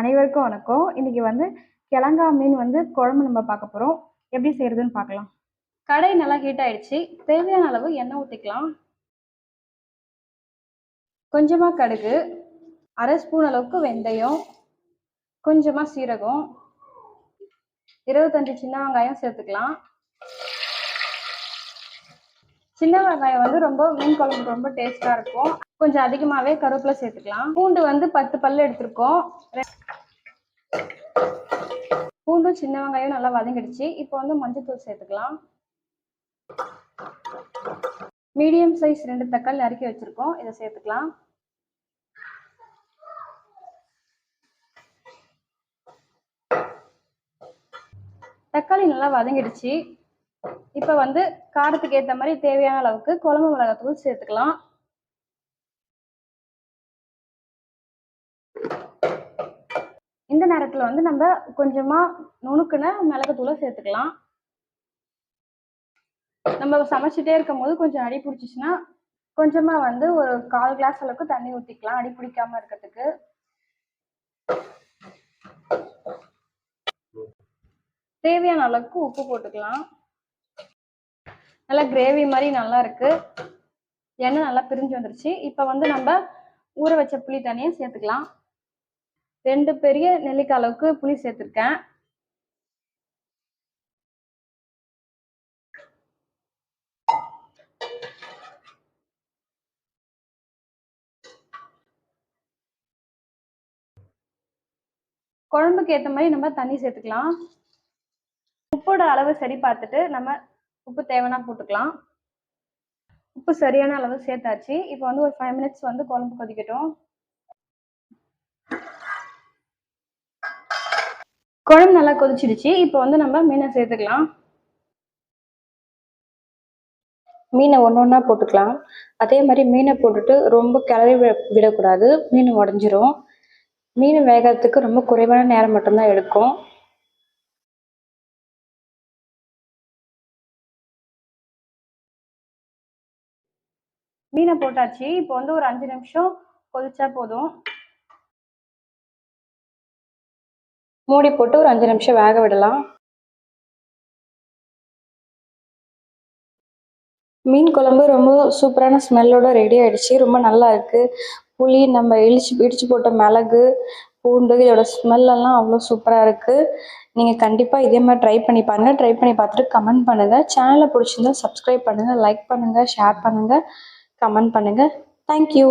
அனைவருக்கும் வணக்கம். இன்னைக்கு வந்து கிழங்கா மீன் வந்து குழம்பு நம்ம பார்க்க போகிறோம் எப்படி செய்யறதுன்னு பார்க்கலாம். கடை நல்லா ஹீட் ஆயிடுச்சு. தேவையான அளவு எண்ணெய் ஊற்றிக்கலாம் கொஞ்சமாக கடுகு அரை ஸ்பூன் அளவுக்கு வெந்தயம் கொஞ்சமாக சீரகம் இருபத்தஞ்சு சின்ன வெங்காயம் சேர்த்துக்கலாம். சின்ன வெங்காயம் வந்து ரொம்ப மீன் குழம்புக்கு ரொம்ப டேஸ்ட்டாக இருக்கும். கொஞ்சம் அதிகமாகவே கருவேப்பிலை சேர்த்துக்கலாம். பூண்டு வந்து பத்து பல்லு எடுத்திருக்கோம். பூண்டும் சின்ன வெங்காயம் நல்லா வதங்கிடுச்சு. இப்போ வந்து மஞ்சத்தூள் சேர்த்துக்கலாம். மீடியம் சைஸ் ரெண்டு தக்காளி நறுக்கி வச்சிருக்கோம். இதை சேர்த்துக்கலாம். தக்காளி நல்லா வதங்கிடுச்சு. இப்போ வந்து காரத்துக்கு ஏற்ற மாதிரி தேவையான அளவுக்கு குழம்பு மிளகாத்தூள் சேர்த்துக்கலாம். நேரத்தில் வந்து நம்ம கொஞ்சமாக நுணுக்குன மிளகுத்தூளை சேர்த்துக்கலாம். நம்ம சமைச்சிட்டே இருக்கும் போது கொஞ்சம் அடி பிடிச்சிச்சுன்னா கொஞ்சமாக வந்து ஒரு கால் கிளாஸ் அளவுக்கு தண்ணி ஊற்றிக்கலாம் அடி பிடிக்காம இருக்கிறதுக்கு. தேவையான அளவுக்கு உப்பு போட்டுக்கலாம். நல்லா கிரேவி மாதிரி நல்லா இருக்கு. எண்ணெய் நல்லா பிரிஞ்சு வந்துருச்சு. இப்போ வந்து நம்ம ஊற வச்ச புளி தண்ணியை சேர்த்துக்கலாம். ரெண்டு பெரிய நெல்லிக்காய் அளவுக்கு புளி சேர்த்துருக்கேன். குழம்புக்கு ஏற்ற மாதிரி நம்ம தண்ணி சேர்த்துக்கலாம். உப்போட அளவு சரி பார்த்துட்டு நம்ம உப்பு தேவைன்னா போட்டுக்கலாம். உப்பு சரியான அளவு சேர்த்தாச்சு. இப்போ வந்து ஒரு ஃபைவ் மினிட்ஸ் வந்து குழம்பு கொதிக்கட்டும். குழம்பு நல்லா கொதிச்சிடுச்சு. இப்போ வந்து நம்ம மீனை சேர்த்துக்கலாம். மீனை ஒன்று ஒன்றா போட்டுக்கலாம். அதே மாதிரி மீனை போட்டுட்டு ரொம்ப கிளறி விட விடக்கூடாது. மீன் உடஞ்சிரும். மீன் வேகிறதுக்கு ரொம்ப குறைவான நேரம் மட்டும்தான் எடுக்கும். மீனை போட்டாச்சு. இப்போ வந்து ஒரு அஞ்சு நிமிஷம் கொதிச்சா போதும். மூடி போட்டு ஒரு அஞ்சு நிமிஷம் வேக விடலாம். மீன் குழம்பு ரொம்ப சூப்பரான ஸ்மெல்லோட ரெடி ஆயிடுச்சு. ரொம்ப நல்லா இருக்கு. புளி நம்ம இடிச்சு இடிச்சு போட்ட மிளகு பூண்டு இதோட ஸ்மெல்லெல்லாம் அவ்வளோ சூப்பராக இருக்குது நீங்கள் கண்டிப்பாக இதே மாதிரி ட்ரை பண்ணி பாருங்கள் ட்ரை பண்ணி பார்த்துட்டு கமெண்ட் பண்ணுங்கள் சேனலை பிடிச்சிருந்தா சப்ஸ்கிரைப் பண்ணுங்கள் லைக் பண்ணுங்கள் ஷேர் பண்ணுங்கள் கமெண்ட் பண்ணுங்கள் தேங்க்யூ